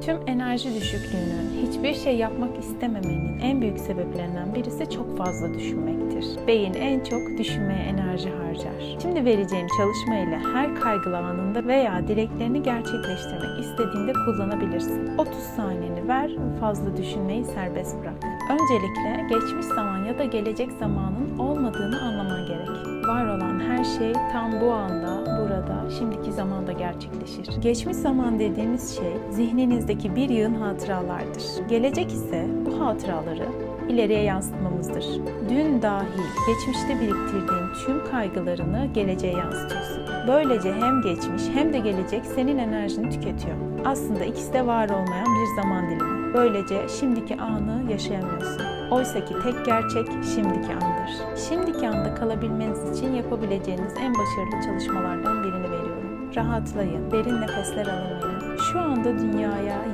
Tüm enerji düşüklüğünün, hiçbir şey yapmak istememenin en büyük sebeplerinden birisi çok fazla düşünmektir. Beyin en çok düşünmeye enerji harcar. Şimdi vereceğim çalışma ile her kaygılı anında veya dileklerini gerçekleştirmek istediğinde kullanabilirsin. 30 saniyeni ver ve fazla düşünmeyi serbest bırak. Öncelikle geçmiş zaman ya da gelecek zamanın olmadığını anlaman gerek. Şey tam bu anda, burada, şimdiki zamanda gerçekleşir. Geçmiş zaman dediğimiz şey zihninizdeki bir yığın hatıralardır. Gelecek ise bu hatıraları ileriye yansıtmamızdır. Dün dahil geçmişte biriktirdiğin tüm kaygılarını geleceğe yansıtıyorsun. Böylece hem geçmiş hem de gelecek senin enerjini tüketiyor. Aslında ikisi de var olmayan bir zaman dilimi. Böylece şimdiki anı yaşayamıyorsun. Oysa ki tek gerçek şimdiki andır. Kalabilmeniz için yapabileceğiniz en başarılı çalışmalardan birini veriyorum. Rahatlayın, derin nefesler alın. Şu anda dünyaya